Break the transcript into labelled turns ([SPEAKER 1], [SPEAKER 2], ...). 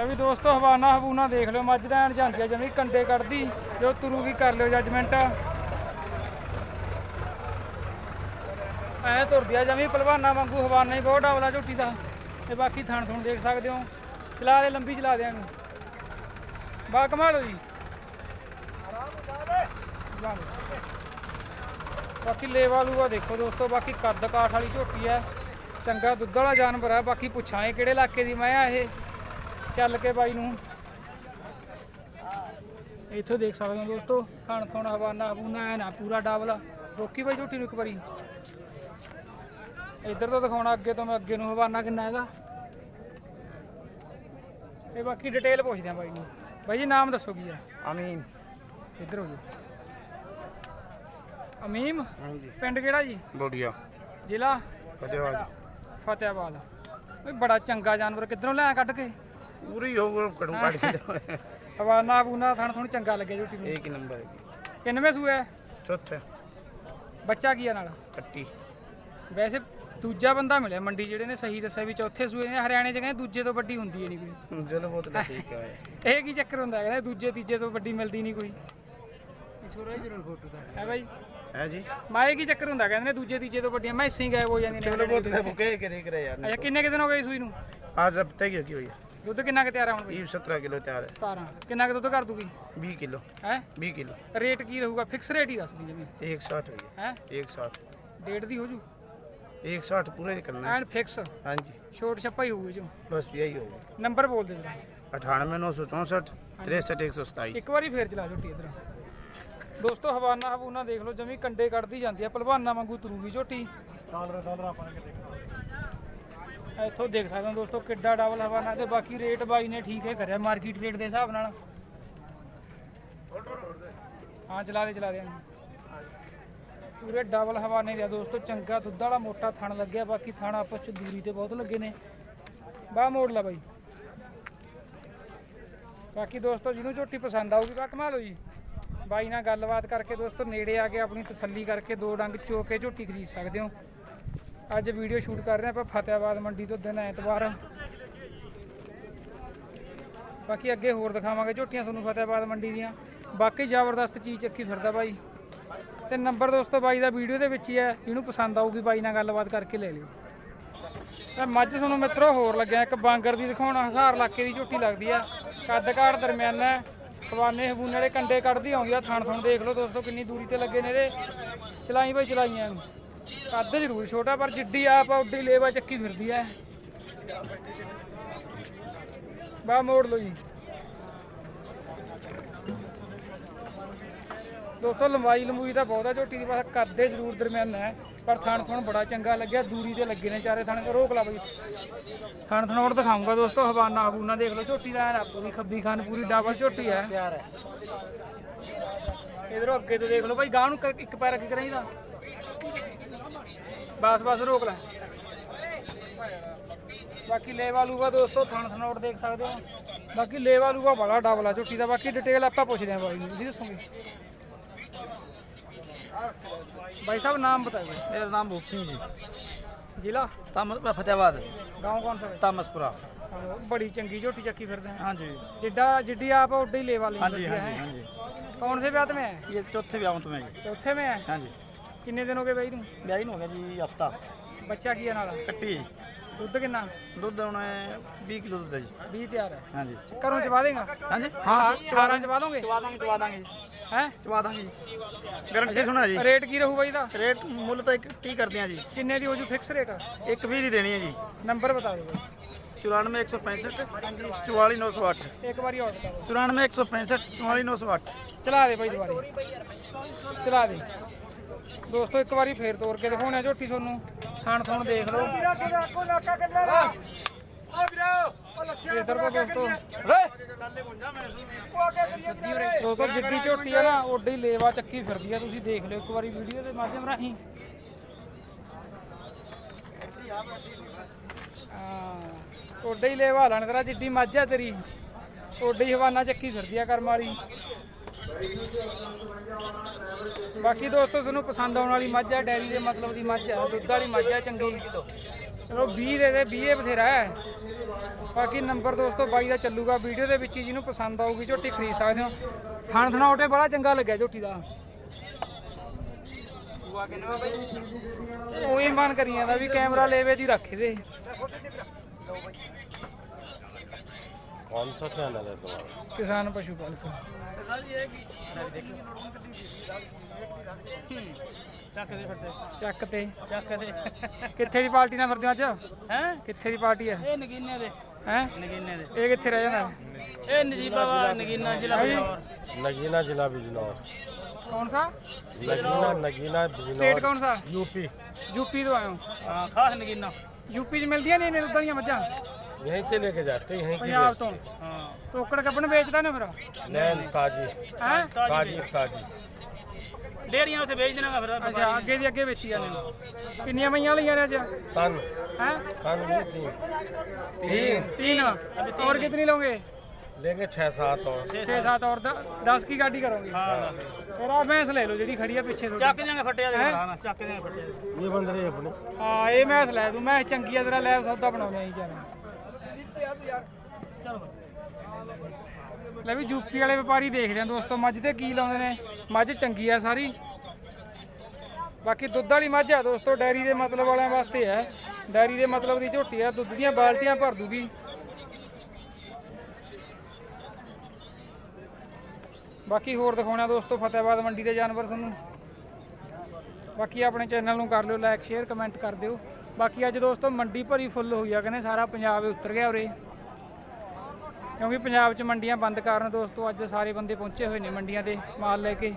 [SPEAKER 1] ਲੈ ਵੀ ਦੋਸਤੋ, ਹਵਾਨਾ ਹਬੂਨਾ ਦੇਖ ਲਿਓ। ਮੱਝ ਦਾ ਐਨ ਜਾਂਦੀ ਆ ਜਮੀ ਕੰਡੇ ਕੱਢਦੀ, ਜੋ ਤੁਰੂਗੀ ਕਰ ਲਿਓ ਜੱਜਮੈਂਟ ਐ ਤੁਰਦੀ ਆ ਜਮੀ ਪਹਿਲਵਾਨਾਂ ਵਾਂਗੂ ਹਵਾਨਾ ਹੀ ਬਹੁਤ ਡਾਵਲਾ ਝੋਟੀ ਦਾ। ਤੇ ਬਾਕੀ ਥਣ ਥਣ ਦੇਖ ਸਕਦੇ ਹੋ। ਚਲਾ ਦੇ, ਲੰਬੀ ਚਲਾ ਦੇ ਇਹਨੂੰ। ਬਾ ਕਮਾਲ ਹੋ ਜੀ ਬਾਕੀ ਲੇਵਾ ਲੂਆ ਦੇਖੋ ਦੋਸਤੋ, ਬਾਕੀ ਕੱਦ ਕਾਠ ਵਾਲੀ ਝੋਟੀ ਹੈ ਚੰਗਾ ਦੁੱਧ ਵਾਲਾ ਜਾਨਵਰ ਹੈ ਬਾਕੀ ਪੁੱਛਾਂ ਇਹ ਕਿਹੜੇ ਇਲਾਕੇ ਦੀ, ਮੈਂ ਆ ਇਹ। ਚੱਲ ਕੇ ਬਾਈ ਨੂੰ। ਇੱਥੋਂ ਦੇਖ ਸਕਦੇ ਹੋ ਦੋਸਤੋ ਖਾਣ ਥੋਣ ਹਵਾਨਾ ਹਬੂਨਾ ਐ ਨਾ ਪੂਰਾ ਡਾਬਲਾ ਰੋਕੀ ਬਾਈ ਝੋਟੀ ਨੂੰ ਇੱਕ ਵਾਰੀ। ਇੱਧਰ ਤੋਂ ਦਿਖਾਉਣਾ ਅੱਗੇ ਤੋਂ ਮੈਂ ਅੱਗੇ ਨੂੰ ਹਵਾਨਾ ਕਿੰਨਾ ਇਹਦਾ। ਇਹ ਬਾਕੀ ਡਿਟੇਲ ਪੁੱਛਦੇ ਆ ਬਾਈ ਨੂੰ। ਬਾਈ ਜੀ ਨਾਮ ਦੱਸੋ ਕੀ ਆ?
[SPEAKER 2] ਅਮੀਨ।
[SPEAKER 1] ਇੱਧਰ ਹੋ ਜੀ ਅਮੀਮ?
[SPEAKER 2] ਹਾਂਜੀ।
[SPEAKER 1] ਪਿੰਡ ਕਿਹੜਾ ਜੀ?
[SPEAKER 2] ਬੋੜੀਆ
[SPEAKER 1] ਜ਼ਿਲ੍ਹਾ?
[SPEAKER 2] ਫਤਿਹਵਾਦ
[SPEAKER 1] ਫਤਿਆਬਾਦ ਬਈ ਬੜਾ ਚੰਗਾ ਜਾਨਵਰ ਕਿੱਧਰੋਂ ਲਿਆ ਕੱਢ ਕੇ?
[SPEAKER 2] ਪੂਰੀ ਹੋ ਕੜੂ ਕੱਢ ਕੇ
[SPEAKER 1] ਹਵਾਨਾ ਬੂਨਾ ਥਣ ਥਣ ਚੰਗਾ ਲੱਗਿਆ ਝੋਟੀ ਨੂੰ
[SPEAKER 2] ਇੱਕ ਨੰਬਰ ਹੈ
[SPEAKER 1] ਕਿੰਨਵੇਂ ਸੂਆ ਹੈ?
[SPEAKER 2] ਚੌਥਾ
[SPEAKER 1] ਬੱਚਾ ਕੀ ਆ ਨਾਲ
[SPEAKER 2] ਕੱਟੀ
[SPEAKER 1] ਵੈਸੇ ਦੂਜਾ ਬੰਦਾ ਮਿਲਿਆ ਮੰਡੀ ਜਿਹੜੇ ਨੇ ਸਹੀ ਦੱਸਿਆ ਵੀ ਚੌਥੇ ਸੂਏ ਨੇ ਹਰਿਆਣੇ ਚ ਕਹਿੰਦੇ ਦੂਜੇ ਤੋਂ ਵੱਡੀ ਹੁੰਦੀ ਹੈ ਨਹੀਂ ਕੋਈ
[SPEAKER 2] ਚਲੋ ਬਹੁਤ ਠੀਕ ਹੈ
[SPEAKER 1] ਇਹ ਕੀ ਚੱਕਰ ਹੁੰਦਾ ਕਹਿੰਦੇ ਦੂਜੇ ਤੀਜੇ ਤੋਂ ਵੱਡੀ ਮਿਲਦੀ ਨਹੀਂ ਕੋਈ ਛੋਰਾ ਜਰੂਰ ਫੋਟੋ ਦਾ ਹੈ ਬਾਈ
[SPEAKER 2] ਹੈ ਜੀ
[SPEAKER 1] ਮਾਏ ਕੀ ਚੱਕਰ ਹੁੰਦਾ ਕਹਿੰਦੇ ਨੇ ਦੂਜੇ ਤੀਜੇ ਤੋਂ ਵੱਡੀਆਂ ਮੈਸਾਂ ਗਾਇਬ ਹੋ ਜਾਂਦੀਆਂ
[SPEAKER 2] ਚਲੋ
[SPEAKER 1] ਨੇ
[SPEAKER 2] ਬਹੁਤ ਹੈ ਭੁਕੇ ਕੇ ਦੇਖ ਰਹੇ यार
[SPEAKER 1] ਅੱਛਾ ਕਿੰਨੇ ਕੁ ਦਿਨ ਹੋ ਗਏ ਸੂਈ ਨੂੰ
[SPEAKER 2] आज अब तक की हुई है
[SPEAKER 1] ਦੁੱਧ ਕਿੰਨਾ ਕੁ ਤਿਆਰ ਆ ਹੁਣ ਬਈ
[SPEAKER 2] 17 ਕਿਲੋ ਤਿਆਰ
[SPEAKER 1] 17 ਕਿੰਨਾ ਕੁ ਦੁੱਧ ਕਰ ਦੂਗੀ
[SPEAKER 2] 20 ਕਿਲੋ।
[SPEAKER 1] ਹੈ?
[SPEAKER 2] 20 ਕਿਲੋ।
[SPEAKER 1] ਰੇਟ ਕੀ ਰਹੂਗਾ? ਫਿਕਸ ਰੇਟ ਹੀ ਦੱਸ ਦੀ ਜਮੀ
[SPEAKER 2] 160 ਹੋਈ
[SPEAKER 1] ਹੈ?
[SPEAKER 2] 160
[SPEAKER 1] ਡੇਢ ਦੀ ਹੋ ਜੂ?
[SPEAKER 2] 160 ਪੂਰੇ ਹੀ ਕਰਨਾ
[SPEAKER 1] ਐਂਡ ਫਿਕਸ
[SPEAKER 2] ਹਾਂਜੀ।
[SPEAKER 1] ਛੋਟ ਛੱਪਾ ਹੀ ਹੋਊ ਜੋ।
[SPEAKER 2] ਬਸ ਇਹੀ ਹੋਊਗਾ।
[SPEAKER 1] ਨੰਬਰ ਬੋਲ ਦੇ ਜਰਾ।
[SPEAKER 2] 98964
[SPEAKER 1] ਇੱਕ ਵਾਰੀ ਫੇਰ ਚਲਾ ਝੋਟੀ ਇਧਰ। ਦੋਸਤੋ ਹਵਾਨਾ ਹਵੂਨਾ ਦੇਖ ਲਓ ਜਮੀ ਕੰਡੇ ਕੱਢਦੀ ਜਾਂਦੀ ਆ। ਪਹਿਲਵਾਨਾਂ ਵਾਂਗੂ ਤਰੂਗੀ ਝੋਟੀ। ਡਾਲਰ ਡਾਲਰ ਆਪਾਂ ਕਿਤੇ ਇੱਥੋਂ ਦੇਖ ਸਕਦੇ ਹੋ ਦੋਸਤੋ ਕਿੱਡਾ ਡਬਲ ਹਵਾਨਾ ਤੇ ਬਾਕੀ ਰੇਟ ਬਾਈ ਨੇ ਠੀਕ ਹੈ ਕਰਿਆ ਮਾਰਕੀਟ ਰੇਟ ਦੇ ਹਿਸਾਬ ਨਾਲ। ਹਾਂ, ਚਲਾ ਦੇ ਚਲਾ ਦੇ। ਪੂਰੇ ਡਬਲ ਹਵਾਨੇ ਦੇ ਦੋਸਤੋ, ਚੰਗਾ ਦੁੱਧ ਵਾਲਾ ਮੋਟਾ ਥਣ ਲੱਗਿਆ, ਬਾਕੀ ਥਣ ਆਪਸ ਚ ਦੂਰੀ ਤੇ ਬਹੁਤ ਲੱਗੇ ਨੇ। ਬਾਹ ਮੋੜ ਲਾ ਬਾਈ। ਬਾਕੀ ਦੋਸਤੋ ਜਿਹਨੂੰ ਝੋਟੀ ਪਸੰਦ ਆਊਗੀ, ਬਾ ਕਮਾਲ ਹੋ ਜੀ। ਬਾਈ ਨਾਲ ਗੱਲਬਾਤ ਕਰਕੇ ਦੋਸਤੋ ਨੇੜੇ ਆ ਕੇ ਆਪਣੀ ਤਸੱਲੀ ਕਰਕੇ ਦੋ ਡੰਗ ਚੋ ਕੇ ਝੋਟੀ ਖਰੀਦ ਸਕਦੇ ਹੋ। ਅੱਜ ਵੀਡੀਓ ਸ਼ੂਟ ਕਰ ਰਹੇ ਆਪਾਂ ਫਤਿਆਬਾਦ ਮੰਡੀ ਤੋਂ ਦਿਨ ਐਤਵਾਰ। ਬਾਕੀ ਅੱਗੇ ਹੋਰ ਦਿਖਾਵਾਂਗੇ ਝੋਟੀਆਂ ਤੁਹਾਨੂੰ ਫਤਿਆਬਾਦ ਮੰਡੀ ਦੀਆਂ। ਬਾਕੀ ਜ਼ਬਰਦਸਤ ਚੀਜ਼ ਚੱਕੀ ਫਿਰਦਾ ਬਾਈ। ਤੇ ਨੰਬਰ ਦੋਸਤੋ ਬਾਈ ਦਾ ਵੀਡੀਓ ਦੇ ਵਿੱਚ ਹੀ ਹੈ, ਜਿਹਨੂੰ ਪਸੰਦ ਆਊਗੀ ਬਾਈ ਨਾਲ ਗੱਲਬਾਤ ਕਰਕੇ ਲੈ ਲਿਓ। ਤਾਂ ਮੱਝ ਤੁਹਾਨੂੰ ਮਿੱਤਰੋ ਹੋਰ ਲੱਗਿਆ, ਇੱਕ ਬਾਂਗਰ ਦੀ ਦਿਖਾਉਣਾ, ਹਜ਼ਾਰ ਇਲਾਕੇ ਦੀ ਝੋਟੀ ਲੱਗਦੀ ਆ ਕੱਦ ਕਾਠ ਦਰਮਿਆਨਾ ਹੈ, ਖਵਾਨੇ ਵਾਲੇ ਕੰਡੇ ਕੱਢਦੀ ਆਉਂਦੀ ਆ, ਥਣ ਥਣ ਦੇਖ ਲਓ ਦੋਸਤੋ ਕਿੰਨੀ ਦੂਰੀ ਤੇ ਲੱਗੇ ਨੇ ਇਹਦੇ। ਚਲਾਈ ਬਾਈ ਚਲਾਈਆਂ ਇਹਨੂੰ। ਕੱਦ ਜ਼ਰੂਰ ਛੋਟਾ ਪਰ ਜਿੱਡੀ ਆਪ ਆ ਉੱਡੀ ਲੇਵਾ ਚੱਕੀ ਫਿਰਦੀ ਐ ਬਾ ਮੋੜ ਲਓ ਜੀ। ਦੋਸਤੋ ਲੰਬਾਈ ਲੰਬੂਈ ਤਾਂ ਬਹੁਤ ਆ ਝੋਟੀ ਦੀ ਬਸ ਕੱਦੇ ਜ਼ਰੂਰ ਦਰਮਿਆਨਾ ਹੈ ਪਰ ਥਣ ਥਣ ਬੜਾ ਚੰਗਾ ਲੱਗਿਆ ਦੂਰੀ ਤੇ ਲੱਗੇ ਨੇ ਚਾਰੇ ਥਣ। ਰੋਕ ਲਾ ਬਈ। ਥਣ ਥਣ ਹੋਰ ਦਿਖਾਉਂਗਾ ਦੋਸਤੋ ਹਵਾਨਾ ਹਬੂਨਾ ਦੇਖ ਲਓ ਝੋਟੀ ਦਾ ਐਨ ਪੂਰੀ ਖੱਬੀ ਖਾਨ ਪੂਰੀ ਡਬਲ ਝੋਟੀ ਹੈ। ਪਿਆਰ ਹੈ। ਇਧਰੋਂ ਅੱਗੇ ਤੋਂ ਦੇਖ ਲਓ ਭਾਈ ਗਾਂ ਨੂੰ ਇੱਕ ਪੈਰ ਅੱਗੇ ਕਰਾਈਦਾ। ਬਸ ਬਸ ਰੋਕ ਲੈ ਬਾਕੀ ਲੇਵਾ ਲੂਗਾ ਦੋਸਤੋ ਥਣ ਥਣੋੜ ਦੇਖ ਸਕਦੇ ਹੋ ਬਾਕੀ ਲੇਵਾ ਲੂਗਾ ਬੜਾ ਡਬਲ ਆ ਝੋਟੀ ਦਾ ਬਾਕੀ ਡਿਟੇਲ ਆਪਾਂ ਪੁੱਛਦੇ ਆਂ ਬਾਈ ਨੂੰ ਤੁਸੀਂ ਦੱਸੋਗੇ भाई साहब नाम बताइए
[SPEAKER 2] मेरा नाम भूप सिंह जी
[SPEAKER 1] जिला
[SPEAKER 2] तामस फतेहाबाद
[SPEAKER 1] गांव कौन सा है
[SPEAKER 2] तामसपुरा
[SPEAKER 1] हाँ, बड़ी चंगी झोटी चक्की फिरते हैं
[SPEAKER 2] हाँ जी
[SPEAKER 1] जिड्डा जिड्डी आप उड्डी ले वाली
[SPEAKER 2] हाँ जी
[SPEAKER 1] है
[SPEAKER 2] हाँ जी हाँ जी
[SPEAKER 1] कौन से ब्याह में है
[SPEAKER 2] ये चौथे ब्याह में तुम्हें जी
[SPEAKER 1] चौथे में है
[SPEAKER 2] हाँ जी
[SPEAKER 1] ਕਿੰਨੇ ਦਿਨ ਹੋ ਗਏ ਬਾਈ ਨੂੰ?
[SPEAKER 2] ਵਿਆਹੀ ਨੂੰ ਹੋ ਗਿਆ ਜੀ ਹਫਤਾ।
[SPEAKER 1] ਬੱਚਾ ਕੀ ਹੈ ਨਾਲ?
[SPEAKER 2] ਕੱਟੀ।
[SPEAKER 1] ਦੁੱਧ ਕਿੰਨਾ?
[SPEAKER 2] ਦੁੱਧ ਹੁਣ 20 ਕਿਲੋ ਦੁੱਧ ਹੈ ਜੀ।
[SPEAKER 1] 20 ਤਿਆਰ ਹੈ।
[SPEAKER 2] ਹਾਂਜੀ।
[SPEAKER 1] ਘਰੋਂ ਚਵਾ ਦੇਗਾ?
[SPEAKER 2] ਹਾਂਜੀ
[SPEAKER 1] ਹਾਂ। 18 ਚਵਾ ਦੋਗੇ?
[SPEAKER 2] ਚਵਾ ਦਾਂਗੇ ਚਵਾ ਦਾਂਗੇ
[SPEAKER 1] ਹੈ?
[SPEAKER 2] ਚਵਾ ਦਾਂਗੇ ਜੀ। ਗਾਰੰਟੀ ਸੁਣਾ ਜੀ।
[SPEAKER 1] ਰੇਟ ਕੀ ਰਹੂ ਬਾਈ ਦਾ?
[SPEAKER 2] ਰੇਟ ਮੁੱਲ ਤਾਂ 130 ਕਰਦੇ ਆ ਜੀ।
[SPEAKER 1] ਕਿੰਨੇ ਦੀ ਹੋ ਜੂ ਫਿਕਸ ਰੇਟ
[SPEAKER 2] 120 ਦੀ ਦੇਣੀ ਹੈ ਜੀ।
[SPEAKER 1] ਨੰਬਰ ਬਤਾ ਦਿਓ
[SPEAKER 2] 94165 44908
[SPEAKER 1] ਇੱਕ ਵਾਰੀ ਹੋਰ
[SPEAKER 2] 94165 44908
[SPEAKER 1] ਚਲਾ ਦੇ ਬਾਈ ਦੁਬਾਰੇ। ਚਲਾ ਦੇ। ਦੋਸਤੋ, ਇੱਕ ਵਾਰੀ ਫੇਰ ਤੋੜ ਕੇ ਦਿਖਾਉਣਾ ਝੋਟੀ ਤੁਹਾਨੂੰ। ਥਾਣ ਥਾਣ ਦੇਖ ਲਓ। ਦੋਸਤੋ। ਜਿੱਡੀ ਝੋਟੀ ਆ ਨਾ, ਓਡੀ ਲੇਵਾ ਚੱਕੀ ਫਿਰਦੀ ਆ। ਤੁਸੀਂ ਦੇਖ ਲਿਓ ਇੱਕ ਵਾਰੀ ਵੀਡੀਓ ਦੇ ਮਾਧਿਅਮ ਰਾਹੀਂ। ਹਾਂ। ਹੀ ਲੇਵਾ ਲੈਣ ਤੇਰਾ, ਜਿੱਡੀ ਮੱਝ ਆ ਤੇਰੀ, ਓਡੇ ਹੀ ਹਵਾਨਾ ਚੱਕੀ ਫਿਰਦੀ ਆ ਕਰਮ ਵਾਲੀ। ਬਾਕੀ ਦੋਸਤੋ, ਤੁਹਾਨੂੰ ਪਸੰਦ ਆਉਣ ਵਾਲੀ ਮੱਝ ਹੈ ਡੈਰੀ ਦੇ ਮਤਲਬ ਦੀ ਮੱਝ ਹੈ ਦੁੱਧ ਵਾਲੀ ਮੱਝ ਹੈ ਚੰਗੀ। ਚਲੋ 20 ਦੇ ਦੇ 20 ਬਥੇਰਾ ਹੈ। ਬਾਕੀ ਨੰਬਰ ਦੋਸਤੋ, ਬਾਈ ਦਾ ਚੱਲੂਗਾ ਵੀਡੀਓ ਦੇ ਵਿੱਚ ਹੀ, ਜਿਹਨੂੰ ਪਸੰਦ ਆਊਗੀ, ਝੋਟੀ ਖਰੀਦ ਸਕਦੇ ਹੋ। ਥਣ ਥਣਾ ਓਟੇ ਬੜਾ ਚੰਗਾ ਲੱਗਿਆ ਝੋਟੀ ਦਾ। ਉਹੀ ਮਨ ਕਰੀ ਜਾਂਦਾ ਵੀ ਕੈਮਰਾ ਲੇਵੇ ਦੀ ਰੱਖੇ ਦੇ।
[SPEAKER 3] 500 चैनल है तुम्हारा
[SPEAKER 1] किसान पशुपाल
[SPEAKER 4] ਚੱਕ
[SPEAKER 1] ਤੇ
[SPEAKER 4] ਚੱਕ ਦੇ
[SPEAKER 1] ਕਿੱਥੇ ਦੀ ਪਾਰਟੀ ਨਾਲ ਫਿਰਦੇ ਅੱਜ?
[SPEAKER 4] ਹੈ?
[SPEAKER 1] ਕਿੱਥੇ ਦੀ ਪਾਰਟੀ ਹੈ?
[SPEAKER 4] ਇਹ ਨਗੀਨੇ ਦੇ।
[SPEAKER 1] ਹੈ?
[SPEAKER 4] ਨਗੀਨੇ ਦੇ।
[SPEAKER 1] ਇਹ ਕਿੱਥੇ ਰਹਿ ਜਾਂਦਾ?
[SPEAKER 4] ਇਹ ਨਜੀਬਾ ਵਾ ਨਗੀਨਾ ਜ਼ਿਲ੍ਹਾ ਬਿਜਨੌਰ।
[SPEAKER 3] नगीना जिला बिजनौर
[SPEAKER 1] ਕੌਣ ਸਾ?
[SPEAKER 3] नगीना नगीना
[SPEAKER 1] ਸਟੇਟ ਕੌਣ ਸਾ?
[SPEAKER 3] यूपी
[SPEAKER 1] यूपी ਤੋਂ ਆਏ ਹਾਂ
[SPEAKER 4] ਖਾਸ ਨਗੀਨਾ।
[SPEAKER 1] ਯੂਪੀ 'ਚ ਮਿਲਦੀਆਂ ਨੇ ਇਹਨਾਂ ਦੀਆਂ ਮੱਝਾਂ?
[SPEAKER 3] यहीं से लेके जाते हैं यहीं की
[SPEAKER 1] ਪੰਜਾਬ ਤੋਂ
[SPEAKER 4] ਹਾਂ
[SPEAKER 1] ਟੋਕੜ ਕੱਪਣ ਵੇਚਦਾ ਨੇ ਫਿਰ
[SPEAKER 3] नैन ताजी
[SPEAKER 1] ਹੈ
[SPEAKER 3] ताजी ताजी
[SPEAKER 4] ਡੇਰੀਆਂ ਉੱਥੇ ਵੇਚ ਦੇਣਾਗਾ ਫਿਰ
[SPEAKER 1] ਅੱਛਾ ਅੱਗੇ ਦੀ ਅੱਗੇ ਵੇਚੀ ਜਾਂਦੇ ਨੇ ਕਿੰਨੀਆਂ ਮਈਆਂ ਲਈਆਂ ਨੇ ਅੱਜ
[SPEAKER 3] तन
[SPEAKER 1] ਹੈ
[SPEAKER 3] तन भी तीन तीन
[SPEAKER 1] तीन और कितनी लोगे
[SPEAKER 3] लेंगे छह सात और
[SPEAKER 1] छह सात और द- दस की गाड़ी करोगे
[SPEAKER 4] ਹਾਂ
[SPEAKER 1] फिर आप भैंस ले लो जी खड़ी है पीछे थोड़ी
[SPEAKER 4] ਚੱਕ ਦਿਆਂਗੇ ਫੱਟੇ ਦੇ ਹਾਂ ਚੱਕ ਦਿਆਂਗੇ ਫੱਟੇ ਦੇ।
[SPEAKER 3] ये बंद रही अपनी
[SPEAKER 1] हाँ ये भैंस लै दूं मैं चंगी है तेरा लैब सौदा बनाने ही चाह ਲੈ ਵੀ ਯੂਪੀ ਵਾਲੇ ਵਪਾਰੀ ਦੇਖਦੇ ਆ ਦੋਸਤੋ, ਮੱਝ ਤੇ ਕੀ ਲਾਉਂਦੇ ਨੇ? ਮੱਝ ਚੰਗੀ ਆ ਸਾਰੀ। ਬਾਕੀ ਦੁੱਧ ਵਾਲੀ ਮੱਝ ਆ ਦੋਸਤੋ, ਡੈਰੀ ਦੇ ਮਤਲਬ ਵਾਲਿਆਂ ਵਾਸਤੇ ਹੈ ਡੈਰੀ ਦੇ ਮਤਲਬ ਦੀ ਝੋਟੀ ਆ, ਦੁੱਧ ਦੀਆਂ ਬਾਲਟੀਆਂ ਭਰ ਦੂਗੀ। ਬਾਕੀ ਹੋਰ ਦਿਖਾਉਣਾ ਦੋਸਤੋ ਫਤਿਆਬਾਦ ਮੰਡੀ ਦੇ ਜਾਨਵਰ ਤੁਹਾਨੂੰ। ਬਾਕੀ ਆਪਣੇ ਚੈਨਲ ਨੂੰ ਕਰ ਲਿਓ ਲਾਈਕ ਸ਼ੇਅਰ ਕਮੈਂਟ ਕਰ ਦਿਓ। ਬਾਕੀ ਅੱਜ ਦੋਸਤੋ ਮੰਡੀ ਭਰੀ ਫੁੱਲ ਹੋਈ ਆ, ਕਹਿੰਦੇ ਸਾਰਾ ਪੰਜਾਬ ਉਤਰ ਗਿਆ ਉਰੇ। ਕਿਉਂਕਿ ਪੰਜਾਬ 'ਚ ਮੰਡੀਆਂ ਬੰਦ ਕਾਰਨ ਦੋਸਤੋ ਅੱਜ ਸਾਰੇ ਬੰਦੇ ਪਹੁੰਚੇ ਹੋਏ ਨੇ ਮੰਡੀਆਂ ਤੇ ਮਾਲ ਲੈ ਕੇ।